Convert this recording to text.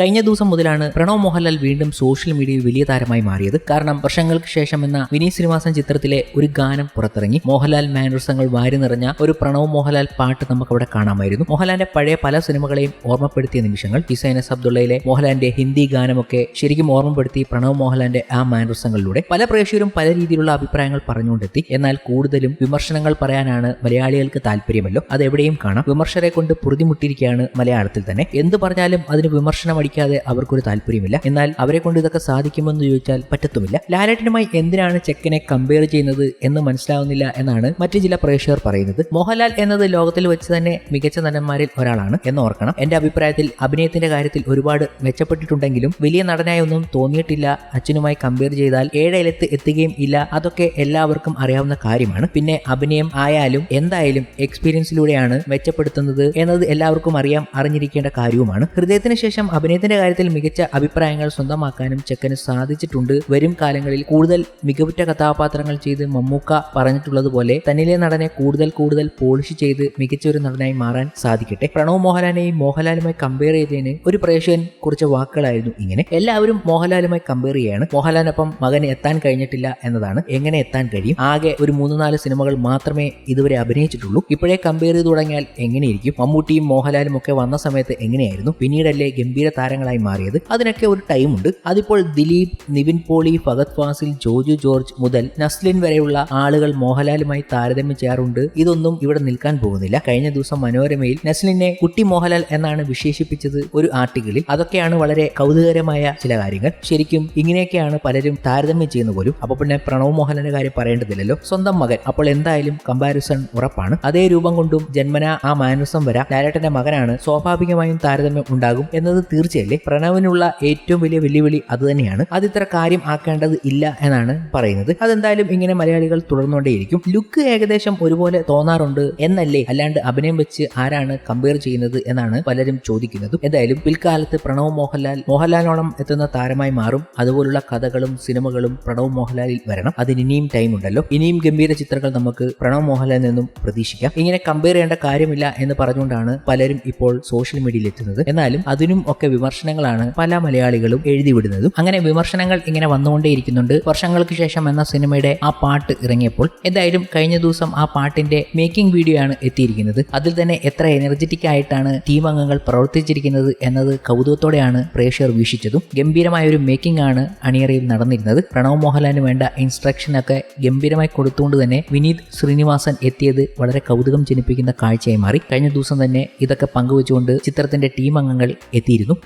കഴിഞ്ഞ ദിവസം മുതലാണ് പ്രണവ് മോഹൻലാൽ വീണ്ടും സോഷ്യൽ മീഡിയയിൽ വലിയ താരമായി മാറിയത്. കാരണം വർഷങ്ങൾക്ക് ശേഷം എന്ന വിനീത് ശ്രീനിവാസൻ ചിത്രത്തിലെ ഒരു ഗാനം പുറത്തിറങ്ങി. മോഹൻലാൽ മാനുസങ്ങൾ വാരി നിറഞ്ഞ ഒരു പ്രണവ് മോഹൻലാൽ പാട്ട് നമുക്ക് അവിടെ കാണാമായിരുന്നു. മോഹൻലാലിന്റെ പഴയ പല സിനിമകളെയും ഓർമ്മപ്പെടുത്തിയ നിമിഷങ്ങൾ ഹിസൈനസ് അബ്ദുള്ളയിലെ മോഹൻലാലിന്റെ ഹിന്ദി ഗാനമൊക്കെ ശരിക്കും ഓർമ്മപ്പെടുത്തി പ്രണവ് മോഹൻലാലിന്റെ ആ മാനുസങ്ങളിലൂടെ പല പ്രേക്ഷകരും പല രീതിയിലുള്ള അഭിപ്രായങ്ങൾ പറഞ്ഞുകൊണ്ടെത്തി. എന്നാൽ കൂടുതലും വിമർശനങ്ങൾ പറയാനാണ് മലയാളികൾക്ക് താല്പര്യമല്ലോ. അത് എവിടെയും കാണാം. വിമർശരെ കൊണ്ട് പൊറുതിമുട്ടിയിരിക്കുകയാണ് മലയാളത്തിൽ തന്നെ. എന്ത് പറഞ്ഞാലും അതിന് വിമർശനം അടിക്കാതെ അവർക്കൊരു താല്പര്യമില്ല. എന്നാൽ അവരെ കൊണ്ട് ഇതൊക്കെ സാധിക്കുമെന്ന് ചോദിച്ചാൽ പറ്റത്തുമില്ല. ലാലേട്ടനുമായി എന്തിനാണ് ചെക്കനെ കമ്പയർ ചെയ്യുന്നത് എന്ന് മനസ്സിലാവുന്നില്ല എന്നാണ് മറ്റു ചില പ്രേക്ഷകർ പറയുന്നത്. മോഹൻലാൽ എന്നത് ലോകത്തിൽ വെച്ച് തന്നെ മികച്ച നടന്മാരിൽ ഒരാളാണ് എന്ന് ഓർക്കണം. എന്റെ അഭിപ്രായത്തിൽ അഭിനയത്തിന്റെ കാര്യത്തിൽ ഒരുപാട് മെച്ചപ്പെട്ടിട്ടുണ്ടെങ്കിലും വലിയ നടനായി ഒന്നും തോന്നിയിട്ടില്ല. അച്ഛനുമായി കമ്പയർ ചെയ്താൽ ഏഴയിലെത്ത് എത്തുകയും ഇല്ല. അതൊക്കെ എല്ലാവർക്കും അറിയാവുന്ന കാര്യമാണ്. പിന്നെ അഭിനയം ആയാലും എന്തായാലും എക്സ്പീരിയൻസിലൂടെയാണ് മെച്ചപ്പെടുത്തുന്നത് എന്നത് എല്ലാവർക്കും അറിയാം അറിഞ്ഞിരിക്കേണ്ട കാര്യവുമാണ്. ഹൃദയത്തിന് ശേഷം അഭിനയത്തിന്റെ കാര്യത്തിൽ മികച്ച അഭിപ്രായങ്ങൾ സ്വന്തമാക്കാനും ചെക്കന് സാധിച്ചിട്ടുണ്ട്. വരും കാലങ്ങളിൽ കൂടുതൽ മികവുറ്റ കഥാപാത്രങ്ങൾ ചെയ്ത് മമ്മൂക്ക പറഞ്ഞിട്ടുള്ളതുപോലെ തന്നിലെ നടനെ കൂടുതൽ കൂടുതൽ പോളിഷ് ചെയ്ത് മികച്ച ഒരു നടനായി മാറാൻ സാധിക്കട്ടെ. പ്രണവ് മോഹൻലാലിനെയും മോഹൻലാലുമായി കമ്പയർ ചെയ്തതിന് ഒരു പ്രേക്ഷകൻ കുറച്ച് വാക്കുകളായിരുന്നു ഇങ്ങനെ. എല്ലാവരും മോഹൻലാലുമായി കമ്പയർ ചെയ്യാണ്. മോഹൻലാലിനൊപ്പം മകന് എത്താൻ കഴിഞ്ഞിട്ടില്ല എന്നതാണ് എങ്ങനെ എത്താൻ കഴിയും. ആകെ ഒരു മൂന്ന് നാല് സിനിമകൾ മാത്രമേ ഇതുവരെ അഭിനയിച്ചിട്ടുള്ളൂ. ഇപ്പോഴേ കമ്പയർ ചെയ്ത് തുടങ്ങിയാൽ എങ്ങനെയിരിക്കും? മമ്മൂട്ടിയും മോഹൻലാലും ഒക്കെ വന്ന സമയത്ത് എങ്ങനെയായിരുന്നു? പിന്നീടല്ലേ ഗംഭീര താരങ്ങളായി മാറിയത്. അതിനൊക്കെ ഒരു ടൈം ഉണ്ട്. അതിപ്പോൾ ദിലീപ് നിവിൻ പോളി ഫഗത് ഫാസിൽ ജോജു ജോർജ് മുതൽ നസ്ലിൻ വരെയുള്ള ആളുകൾ മോഹൻലാലുമായി താരതമ്യം ചെയ്യാറുണ്ട്. ഇതൊന്നും ഇവിടെ നിൽക്കാൻ പോകുന്നില്ല. കഴിഞ്ഞ ദിവസം മനോരമയിൽ നസ്ലിനെ കുട്ടി മോഹൻലാൽ എന്നാണ് വിശേഷിപ്പിച്ചത് ഒരു ആർട്ടിക്കിളിൽ. അതൊക്കെയാണ് വളരെ കൗതുകകരമായ ചില കാര്യങ്ങൾ. ശരിക്കും ഇങ്ങനെയൊക്കെയാണ് പലരും താരതമ്യം ചെയ്യുന്ന പോലും. അപ്പൊ പിന്നെ പ്രണവ് മോഹൻലാലിന്റെ കാര്യം പറയേണ്ടതില്ലല്ലോ. സ്വന്തം മകൻ. അപ്പോൾ എന്തായാലും കമ്പാരിസൺ ഉറപ്പാണ്. അതേ രൂപം കൊണ്ടും ജന്മന ആ മാനസം വരാം. ലാലേട്ടന്റെ മകനാണ് സ്വാഭാവികമായും താരതമ്യം ഉണ്ടാകും എന്നത് തീർച്ചയല്ലേ പ്രണവിനുള്ള ഏറ്റവും വലിയ വെല്ലുവിളി അത് തന്നെയാണ്. അത് ഇത്ര കാര്യം ആക്കേണ്ടത് ഇല്ല എന്നാണ് പറയുന്നത്. അതെന്തായാലും ഇങ്ങനെ മലയാളികൾ തുടർന്നുകൊണ്ടേയിരിക്കും. ലുക്ക് ഏകദേശം ഒരുപോലെ തോന്നാറുണ്ട് എന്നല്ലേ? അല്ലാണ്ട് അഭിനയം വെച്ച് ആരാണ് കമ്പയർ ചെയ്യുന്നത് എന്നാണ് പലരും ചോദിക്കുന്നത്. എന്തായാലും പിൽക്കാലത്ത് പ്രണവ് മോഹൻലാൽ മോഹൻലാലോളം എത്തുന്ന താരമായി മാറും. അതുപോലുള്ള കഥകളും സിനിമകളും പ്രണവ് മോഹൻലാലിൽ വരണം. അതിന് ഇനിയും ടൈം ഉണ്ടല്ലോ. ഇനിയും ഗംഭീര ചിത്രങ്ങൾ നമുക്ക് പ്രണവ് മോഹൻലാലിൽ നിന്നും പ്രതീക്ഷിക്കാം. ഇങ്ങനെ കമ്പയർ ചെയ്യേണ്ട കാര്യമില്ല എന്ന് പറഞ്ഞുകൊണ്ടാണ് പലരും ഇപ്പോൾ സോഷ്യൽ മീഡിയയിൽ എത്തുന്നത്. എന്നാലും അതിനും ഒക്കെ വിമർശനങ്ങളാണ് പല മലയാളികളും എഴുതിവിടുന്നതും. അങ്ങനെ വിമർശനങ്ങൾ ഇങ്ങനെ വന്നുകൊണ്ടേയിരിക്കുന്നുണ്ട്. വർഷങ്ങൾക്ക് ശേഷം എന്ന സിനിമയുടെ ആ പാട്ട് ഇറങ്ങിയപ്പോൾ എന്തായാലും കഴിഞ്ഞ ദിവസം ആ പാട്ടിന്റെ മേക്കിംഗ് വീഡിയോ ആണ് എത്തിയിരിക്കുന്നത്. അതിൽ തന്നെ എത്ര എനർജറ്റിക് ആയിട്ടാണ് ടീം അംഗങ്ങൾ പ്രവർത്തിച്ചിരിക്കുന്നത് എന്നത് കൗതുകത്തോടെയാണ് പ്രേക്ഷകർ വീക്ഷിച്ചതും. ഗംഭീരമായ ഒരു മേക്കിംഗ് ആണ് അണിയറയിൽ നടന്നിരുന്നത്. പ്രണവ് മോഹൻലാലിന് വേണ്ട ഇൻസ്ട്രക്ഷൻ ഒക്കെ ഗംഭീരമായി കൊടുത്തുകൊണ്ട് തന്നെ വിനീത് ശ്രീനിവാസൻ എത്തിയത് വളരെ കൗതുകം ജനിപ്പിക്കുന്ന കാഴ്ചയായി മാറി. കഴിഞ്ഞ ദിവസം തന്നെ ഇതൊക്കെ പങ്കുവച്ചുകൊണ്ട് ചിത്രത്തിന്റെ ടീം അംഗങ്ങൾ എത്തിയിരുന്നു.